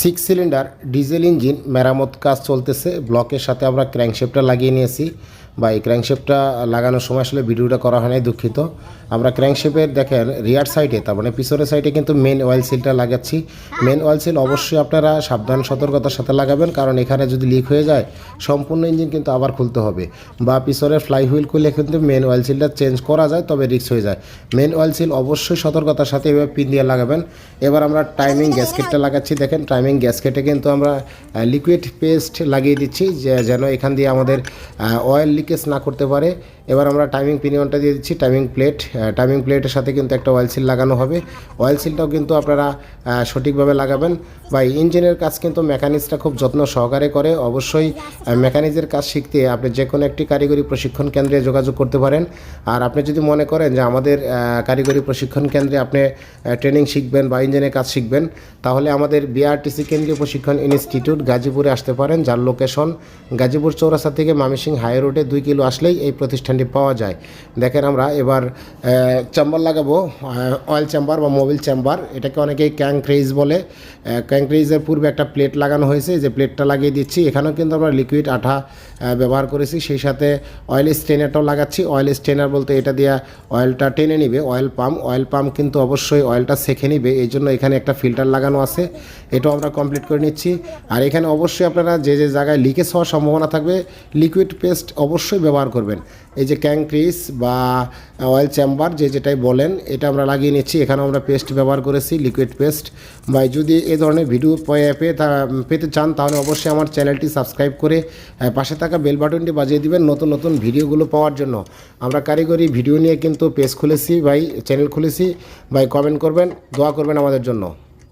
Six cylinder diesel engine মেরামত কাজ চলতেছে ব্লকের সাথে আমরা ক্র্যাঙ্কশেপটা লাগিয়ে নিয়েছি। বা এই ক্র্যাঙ্কশেপটা লাগানোর সময় আসলে ভিডিওটা করা হয় নাই, দুঃখিত। আমরা ক্র্যাঙ্কশেপের দেখেন রিয়ার সাইডে তার মানে পিছনের সাইডে কিন্তু মেন অয়েল সিলটা লাগাচ্ছি। মেন অয়েল সিল অবশ্যই আপনারা সাবধান, সতর্কতার সাথে লাগাবেন, কারণ এখানে যদি লিক হয়ে যায়, সম্পূর্ণ ইঞ্জিন কিন্তু আবার খুলতে হবে। বা পিছনের ফ্লাই হুইল খুলে কিন্তু মেন অয়েল সিলটা চেঞ্জ করা যায়, তবে রিক্স হয়ে যায়। মেন অয়েল সিল অবশ্যই সতর্কতার সাথে এভাবে পিন দিয়ে লাগাবেন। এবার আমরা টাইমিং গ্যাসকেটটা লাগাচ্ছি, দেখেন টাইমিং গ্যাসকেটে কিন্তু আমরা লিকুইড পেস্ট লাগিয়ে দিচ্ছি, যে, যেন এখান দিয়ে আমাদের অয়েল লিকেজ না করতে পারে। এবার আমরা টাইমিং পিনিয়নটা দিয়ে দিচ্ছি টাইমিং প্লেট টাইমিং প্লেটের সাথে কিন্তু একটা অয়েল সিল লাগানো হবে। অয়েল সিলটাও কিন্তু আপনারা সঠিকভাবে লাগাবেন। বা ইঞ্জিনের কাজ কিন্তু মেকানিক্সটা খুব যত্ন সহকারে করে। অবশ্যই মেকানিক্সের কাজ শিখতে আপনি যে কোনো একটি কারিগরি প্রশিক্ষণ কেন্দ্রে যোগাযোগ করতে পারেন। আর আপনি যদি মনে করেন যে আমাদের কারিগরি প্রশিক্ষণ কেন্দ্রে আপনি ট্রেনিং শিখবেন বা ইঞ্জিনের কাজ শিখবেন, তাহলে আমাদের বিআরটিসি কেন্দ্রীয় প্রশিক্ষণ ইনস্টিটিউট গাজীপুরে আসতে পারেন। যার লোকেশন গাজীপুর চৌরাস্তা থেকে মামিসিং হাই রোডে দুই কিলো আসলেই এই প্রতিষ্ঠানটি পাওয়া যায়। দেখেন আমরা এবার চেম্বার লাগাবো অয়েল চেম্বার বা মোবিল চেম্বার। এটাকে অনেকেই ক্যাংক্রেজ বলে। ক্যাংক্রেজের পূর্বে একটা প্লেট লাগানো হয়েছে, যে প্লেটটা লাগিয়ে দিচ্ছি। এখানেও কিন্তু আমরা লিকুইড আঠা ব্যবহার করেছি। সেই সাথে অয়েল স্ট্রেনারটাও লাগাচ্ছি। অয়েল স্ট্রেনার বলতে এটা দিয়ে অয়েলটা টেনে নিবে অয়েল পাম্প অয়েল পাম্প কিন্তু অবশ্যই অয়েলটা সেখে নিবে। এই জন্য এখানে একটা ফিল্টার লাগানো আছে। এটাও আমরা কমপ্লিট করে নিচ্ছি। আর এখানে অবশ্যই আপনারা যে যে জায়গায় লিকেজ হওয়ার সম্ভাবনা থাকবে লিকুইড পেস্ট অবশ্যই ব্যবহার করবেন। এই যে ক্যাংক্রিস বা অয়েল চেম্বার যে যেটাই বলেন, এটা আমরা লাগিয়ে নিচ্ছি। এখানে আমরা পেস্ট ব্যবহার করেছি, লিকুইড পেস্ট। বা যদি এ ধরনের ভিডিও পেয়ে পেতে চান, তাহলে অবশ্যই আমার চ্যানেলটি সাবস্ক্রাইব করে পাশে থাকা বেল বাটনটি বাজিয়ে দিবেন নতুন নতুন ভিডিওগুলো পাওয়ার জন্য। আমরা কারিগরি ভিডিও নিয়ে কিন্তু পেজ খুলেছি, ভাই, চ্যানেল খুলেছি। ভাই কমেন্ট করবেন, দোয়া করবেন আমাদের জন্য।